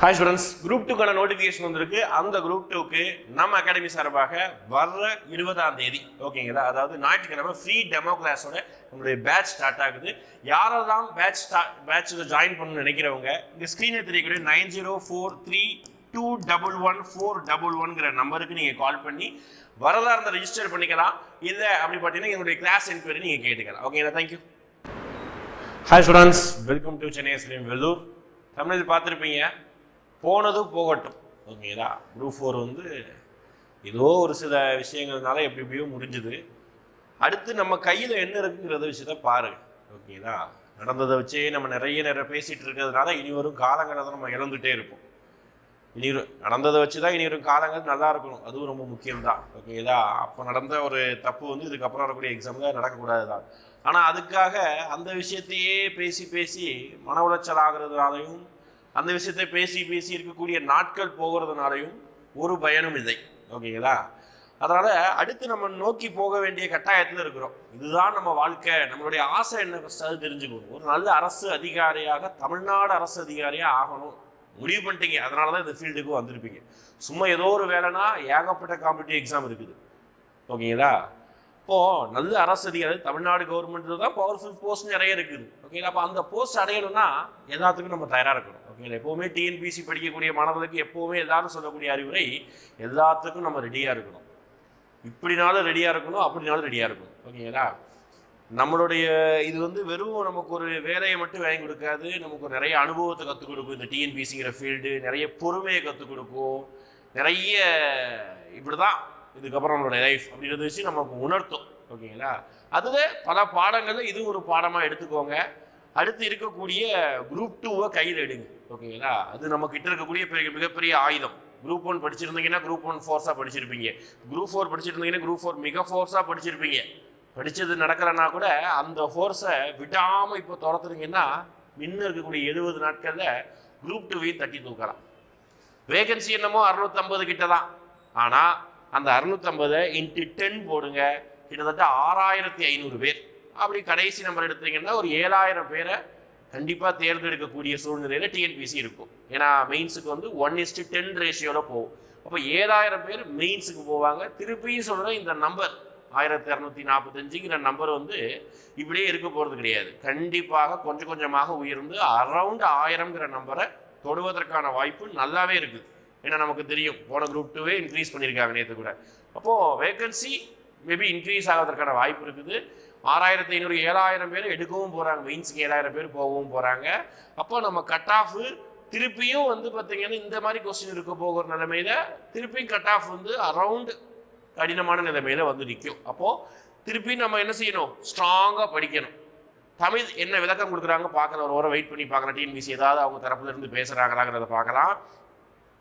Hi students group டூக்கான notification வந்திருக்கு. அந்த குரூப் டூக்கு நம்ம அகாடமி சார்பாக வர்ற இருபதாம் தேதி ஓகேங்களா அதாவது ஞாயிற்றுக்கிழமை ஃப்ரீ டெமோ கிளாஸோட நம்மளுடைய பேட்ச் ஸ்டார்ட் ஆகுது. யாரெல்லாம் பேட்ச் ஸ்டார்ட் பேட்சில் ஜாயின் பண்ணணும்னு நினைக்கிறவங்க இந்த ஸ்க்ரீனில் தெரியக்கூடிய nine zero four three two double one four double ஒன்ங்கிற நம்பருக்கு நீங்கள் கால் பண்ணி வரதா இருந்தால் ரிஜிஸ்டர் பண்ணிக்கலாம். இல்லை அப்படி பார்த்தீங்கன்னா என்னுடைய கிளாஸ் என்கொயரி நீங்கள் கேட்டுக்கலாம். ஓகேங்களா thank you hi students welcome to Chennai ஸ்ரீம் வெல்லூர் தமிழில் பார்த்துருப்பீங்க. போனதும் போகட்டும். ஓகேங்களா? குரூப் ஃபோர் வந்து ஏதோ ஒரு சில விஷயங்கள்னால எப்படி எப்படியோ முடிஞ்சுது. அடுத்து நம்ம கையில் என்ன இருக்குங்கிறத விஷயத்த பாருங்க. ஓகேங்களா? நடந்ததை வச்சே நம்ம நிறைய நிறைய பேசிகிட்டு இருக்கிறதுனால இனி வரும் காலங்கள் நம்ம இழந்துகிட்டே இருப்போம். இனி வரும் நடந்ததை வச்சு தான் இனி வரும் காலங்கள் நல்லா இருக்கணும். அதுவும் ரொம்ப முக்கியம்தான். ஓகேங்களா? அப்போ நடந்த ஒரு தப்பு வந்து இதுக்கப்புறம் வரக்கூடிய எக்ஸாமில் நடக்கக்கூடாது தான் ஆனால் அதுக்காக அந்த விஷயத்தையே பேசி பேசி மன உளைச்சல் ஆகிறதுனாலையும் அந்த விஷயத்தை பேசி பேசி இருக்கக்கூடிய நாட்கள் போகிறதுனாலையும் ஒரு பயனும் இல்லை. ஓகேங்களா? அதனால் அடுத்து நம்ம நோக்கி போக வேண்டிய கட்டாயத்தில் இருக்கிறோம். இதுதான் நம்ம வாழ்க்கை. நம்மளுடைய ஆசை என்ன ஃபஸ்ட் அது தெரிஞ்சுக்கணும். ஒரு நல்ல அரசு அதிகாரியாக தமிழ்நாடு அரசு அதிகாரியாக ஆகணும். முடிவு பண்ணிட்டீங்க. அதனால தான் இந்த ஃபீல்டுக்கு வந்திருப்பீங்க. சும்மா ஏதோ ஒரு வேலைனா ஏகப்பட்ட காம்படிட்டிவ் எக்ஸாம் இருக்குது. ஓகேங்களா? இப்போது நல்ல அரசு அதிகாரி தமிழ்நாடு கவர்மெண்ட்டில் தான் பவர்ஃபுல் போஸ்ட் நிறைய இருக்குது. ஓகேங்களா? அப்போ அந்த போஸ்ட் அடையணும்னா எல்லாத்துக்கும் நம்ம தயாராக இருக்கணும். ஓகேங்களா எப்போவுமே டிஎன்பிசி படிக்கக்கூடிய மாணவர்களுக்கு எப்போவுமே எல்லாரும் சொல்லக்கூடிய அறிவுரை எல்லாத்துக்கும் நம்ம ரெடியாக இருக்கணும். இப்படினாலும் ரெடியாக இருக்கணும் அப்படினாலும் ரெடியாக இருக்கணும். ஓகேங்களா? நம்மளுடைய இது வந்து வெறும் நமக்கு ஒரு வேலையை மட்டும் வாங்கி கொடுக்காது நமக்கு ஒரு நிறைய அனுபவத்தை கற்றுக் கொடுக்கும். இந்த டிஎன்பிசிங்கிற ஃபீல்டு நிறைய பொறுமையை கற்றுக் கொடுக்கும். நிறைய இப்படி தான் இதுக்கப்புறம் நம்மளுடைய லைஃப் அப்படின்றத வச்சு நமக்கு உணர்த்தும். ஓகேங்களா? அதுவே பல பாடங்களில் இது ஒரு பாடமாக எடுத்துக்கோங்க. அடுத்து இருக்கக்கூடிய குரூப் டூவை கையில் எடுங்க. ஓகேங்களா? அது நம்ம கிட்ட இருக்கக்கூடிய பெரிய மிகப்பெரிய ஆயுதம். குரூப் ஒன் படிச்சிருந்தீங்கன்னா குரூப் ஒன் ஃபோர்ஸாக படிச்சிருப்பீங்க. குரூப் ஃபோர் படிச்சிருந்தீங்கன்னா குரூப் ஃபோர் மிக ஃபோர்ஸாக படிச்சிருப்பீங்க. படித்தது நடக்கலைன்னா கூட அந்த ஃபோர்ஸை விடாமல் இப்போ துரத்துறீங்கன்னா இன்னும் இருக்கக்கூடிய எழுபது நாட்களில் குரூப் டூவையும் தட்டி தூக்கலாம். வேகன்சி என்னமோ அறுநூத்தம்பது கிட்ட தான். ஆனால் அந்த அறுநூத்தம்பதை இன்ட்டு டென் போடுங்க. கிட்டத்தட்ட ஆறாயிரத்தி ஐநூறு பேர். அப்படி கடைசி நம்பர் எடுத்தீங்கன்னா ஒரு ஏழாயிரம் பேரை கண்டிப்பாக தேர்ந்தெடுக்கக்கூடிய சூழ்நிலையில் டிஎன்பிசி இருக்கும். ஏன்னா மெயின்ஸுக்கு வந்து ஒன் இஸ்டு டென் ரேஷியோவில் போகும். அப்போ ஏழாயிரம் பேர் மெயின்ஸுக்கு போவாங்க. திருப்பியும் சொல்கிற இந்த நம்பர் ஆயிரத்தி இரநூத்தி நாற்பத்தஞ்சுங்கிற நம்பர் வந்து இப்படியே இருக்க போகிறது கிடையாது. கண்டிப்பாக கொஞ்சம் கொஞ்சமாக உயர்ந்து அரவுண்ட் ஆயிரம்ங்கிற நம்பரை தொடுவதற்கான வாய்ப்பு நல்லாவே இருக்குது. ஏன்னா நமக்கு தெரியும் போன குரூப் டூவே இன்க்ரீஸ் பண்ணியிருக்காங்க நேற்று கூட. அப்போது வேகன்சி மேபி இன்க்ரீஸ் ஆகிறதுக்கான வாய்ப்பு இருக்குது. ஆறாயிரத்தி ஐநூறு ஏழாயிரம் பேர் எடுக்கவும் போகிறாங்க மெயின்ஸுக்கு ஏழாயிரம் பேர் போகவும் போகிறாங்க அப்போ நம்ம கட் ஆஃப் திருப்பியும் வந்து பார்த்தீங்கன்னா இந்த மாதிரி கொஸ்டின் இருக்க போகிற நிலைமையில திருப்பியும் கட் ஆஃப் வந்து அரவுண்ட் கடினமான நிலைமையில வந்து நிற்கும் அப்போது திருப்பி நம்ம என்ன செய்யணும்? ஸ்ட்ராங்காக படிக்கணும். தமிழ் என்ன விளக்கம் கொடுக்குறாங்க? பார்க்கலாம். ஒரு வாரம் வெயிட் பண்ணி பார்க்கலாம். டிஎன்பிசி ஏதாவது அவங்க தரப்புலேருந்து பேசுகிறாங்களாங்கிறத பார்க்கலாம்.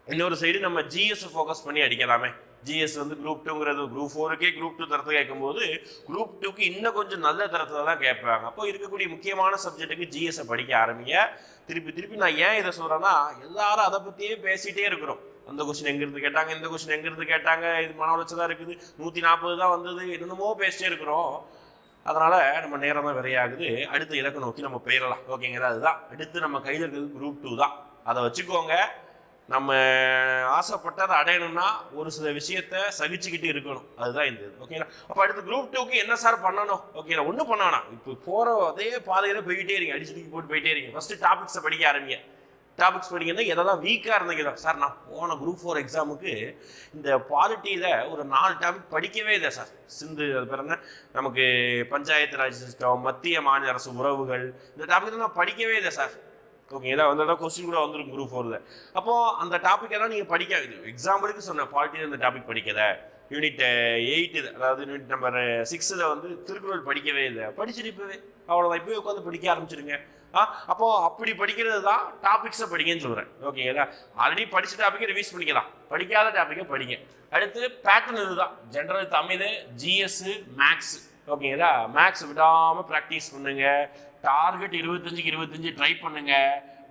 இன்னொரு சைடு நம்ம ஜிஎஸ் ஃபோக்கஸ் பண்ணி அடிக்கலாமே. ஜிஎஸ் வந்து குரூப் டூங்கிறது குரூப் ஃபோருக்கே குரூப் டூ தரத்தை கேட்கும்போது குரூப் டூக்கு இன்னும் கொஞ்சம் நல்ல தரத்தில் தான் கேட்பாங்க. அப்போ இருக்கக்கூடிய முக்கியமான சப்ஜெக்ட்டுக்கு ஜிஎஸ்ஸை படிக்க ஆரம்பிங்க. திருப்பி திருப்பி நான் ஏன் இதை சொல்கிறேன்னா எல்லாரும் அதை பற்றியே பேசிகிட்டே இருக்கிறோம். அந்த கொஸ்டின் எங்கேருந்து கேட்டாங்க இந்த கொஸ்டின் எங்கேருந்து கேட்டாங்க இது மன உளைச்சலாக இருக்குது. நூற்றி நாற்பது தான் வந்தது என்னென்னமோ பேசிட்டே இருக்கிறோம். அதனால் நம்ம நேரம் தான் விரையாகுது. அடுத்த இலக்கை நோக்கி நம்ம போயிடலாம். ஓகேங்களா? அதுதான். அடுத்து நம்ம கையில் இருக்கிறது குரூப் டூ தான். அதை வச்சுக்கோங்க. நம்ம ஆசைப்பட்டதை அடையணும்னா ஒரு சில விஷயத்த சகிச்சுக்கிட்டு இருக்கணும். அதுதான் இந்த இது. ஓகேங்களா அப்போ அடுத்து குரூப் டூக்கு என்ன சார் பண்ணணும்? ஓகேங்களா ஒன்றும் பண்ண வேணாம். இப்போ போகிற அதே பாதையில் போயிட்டே இருங்க. அடிச்சு தூக்கி போட்டு போயிட்டே இருங்க. ஃபஸ்ட்டு டாபிக்ஸை படிக்க ஆரம்பிங்க. டாபிக்ஸ் எதை எதாவது வீக்காக இருந்தீங்க சார் நான் போன குரூப் ஃபோர் எக்ஸாமுக்கு இந்த பாலிட்டியில் ஒரு நாலு டாபிக் படிக்கவே இல்லை சார் சிந்து அது பேர் என்ன? நமக்கு பஞ்சாயத்து ராஜ் சிஸ்டம் மத்திய மாநில அரசு உறவுகள் இந்த டாபிக் நான் படிக்கவே இல்லை சார் ஓகே ஏதாவது வந்து கொஸ்டின் கூட வந்துடும் குரூப் ஃபோரில் அப்போது அந்த டாபிக் எல்லாம் நீங்கள் படிக்காது எக்ஸாம்பிளுக்கு சொன்ன பாலிட்டியில் அந்த டாபிக் படிக்கல. யூனிட் எயிட்டு eh, அதாவது யூனிட் நம்பர் சிக்ஸில் வந்து திருக்குறள் படிக்கவே இல்லை. படிச்சுட்டு இப்போவே அவ்வளோதான் இப்போவே உட்காந்து படிக்க ஆரம்பிச்சிருங்க. ஆ அப்போது அப்படி படிக்கிறது தான் டாபிக்ஸை படிங்கன்னு சொல்கிறேன் ஓகேங்களா? ஆல்ரெடி படித்த டாப்பிக்கை ரிவைஸ் பண்ணிக்கலாம். படிக்காத டாப்பிக்கை படிங்க. அடுத்து பேட்டர்ன் இதுதான். ஜென்ரல் தமிழ் ஜிஎஸ்ஸு மேக்ஸு ஓகேங்களா? மேக்ஸ் விடாமல் ப்ராக்டிஸ் பண்ணுங்க. டார்கெட் இருபத்தஞ்சுக்கு இருபத்தஞ்சு ட்ரை பண்ணுங்க.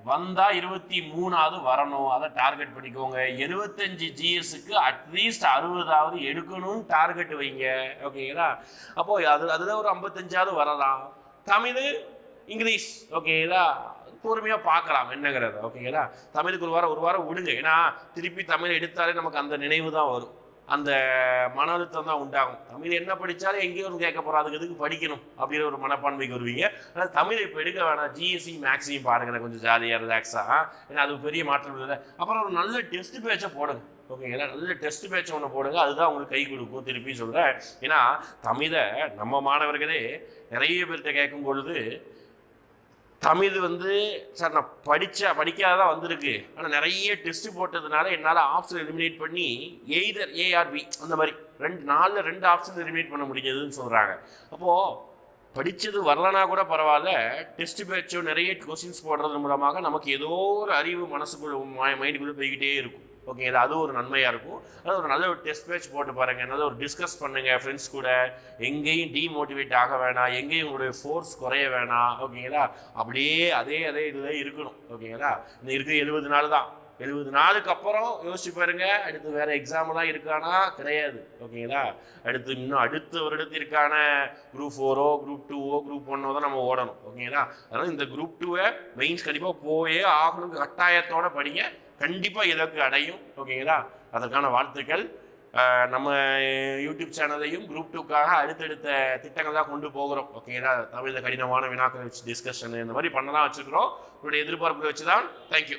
வந்தால் இருபத்தி மூணாவது வரணும். அதை டார்கெட் பண்ணிக்கோங்க. எழுபத்தஞ்சு ஜிஎஸ்க்கு அட்லீஸ்ட் அறுபதாவது எடுக்கணும்னு டார்கெட் வைங்க. ஓகேங்களா? அப்போ அது அதில் ஒரு ஐம்பத்தஞ்சாவது வரலாம். தமிழ் இங்கிலீஷ். ஓகேங்களா? பொறுமையாக பார்க்கலாம் என்னங்கிறத. ஓகேங்களா? தமிழுக்கு ஒரு வாரம் ஒரு வாரம் விடுங்க. ஏன்னா திருப்பி தமிழ் எடுத்தாலே நமக்கு அந்த நினைவு தான் வரும். அந்த மன அழுத்தம் தான் உண்டாகும். தமிழ் என்ன படித்தாலும் எங்கேயும் ஒரு கேட்க போகிறோம் அதுக்கு எதுக்கு படிக்கணும் அப்படிங்கிற ஒரு மனப்பான்மைக்கு வருவீங்க. ஆனால் தமிழ் இப்போ எடுக்க வேணாம். ஜிஎஸ்சி மேக்ஸையும் பாருங்க. கொஞ்சம் ஜாலியாக ரிலாக்ஸாக ஏன்னா அது பெரிய மாற்றம் இல்லை. அப்புறம் ஒரு நல்ல டெஸ்ட் பேட்சை போடுங்க. ஓகேங்களா நல்ல டெஸ்ட் பேட்ச் ஒன்று போடுங்க. அதுதான் உங்களுக்கு கை கொடுக்கும். திருப்பி சொல்கிறேன் ஏன்னா தமிழை நம்ம மாணவர்களே நிறைய பேர்கிட்ட கேட்கும் பொழுது தமிழ் வந்து சார் நான் படித்தா படிக்காத தான் வந்திருக்கு. ஆனால் நிறைய டெஸ்ட் போட்டதுனால என்னால் ஆப்ஷன் எலிமினேட் பண்ணி எய்தர் ஏஆர்பி அந்த மாதிரி. ரெண்டு நாலில் ரெண்டு ஆப்ஷன் எலிமினேட் பண்ண முடிஞ்சதுன்னு சொல்கிறாங்க அப்போது படித்தது வரலனா கூட பரவாயில்ல டெஸ்ட் பேட்சோ நிறைய கொஸ்டின்ஸ் போடுறது மூலமாக நமக்கு ஏதோ ஒரு அறிவு மனசுக்குள்ள மைண்டுக்குள்ளே போய்கிட்டே இருக்கும். ஓகேங்களா அது ஒரு நன்மையாக இருக்கும். அதாவது ஒரு நல்ல ஒரு டெஸ்ட் பேட்ச் போட்டு பாருங்கள் நல்ல ஒரு டிஸ்கஸ் பண்ணுங்கள் ஃப்ரெண்ட்ஸ் கூட. எங்கேயும் டீமோட்டிவேட் ஆக வேணாம். எங்கேயும் உங்களுடைய ஃபோர்ஸ் குறைய வேணாம். ஓகேங்களா அப்படியே அதே அதே இதுதான் இருக்கணும். ஓகேங்களா இந்த இருக்கிற எழுபது நாள் தான். எழுபது நாளுக்கு அப்புறம் யோசிச்சு பாருங்க. அடுத்து வேற எக்ஸாம்லாம் இருக்கானா? கிடையாது. ஓகேங்களா அடுத்து இன்னும் அடுத்த வருடத்திற்கான குரூப் ஃபோரோ குரூப் டூவோ குரூப் ஒன்னோ தான் நம்ம ஓடணும். ஓகேங்களா அதனால இந்த குரூப் டூவை மெயின்ஸ் கண்டிப்பாக போயே ஆகணும். கட்டாயத்தோட படிங்க. கண்டிப்பாக இலக்கு அடையும் ஓகேங்களா? அதற்கான வாழ்த்துக்கள். நம்ம யூடியூப் சேனலையும் குரூப் டூக்காக அடுத்தடுத்த திட்டங்களாக கொண்டு போகிறோம் ஓகேங்களா? தமிழில் கடினமான வினாக்களை வச்சு டிஸ்கஷன் இந்த மாதிரி பண்ணலாம் வச்சுருக்கிறோம். உங்களுடைய எதிர்பார்ப்புகளை வச்சு தான் தேங்க்யூ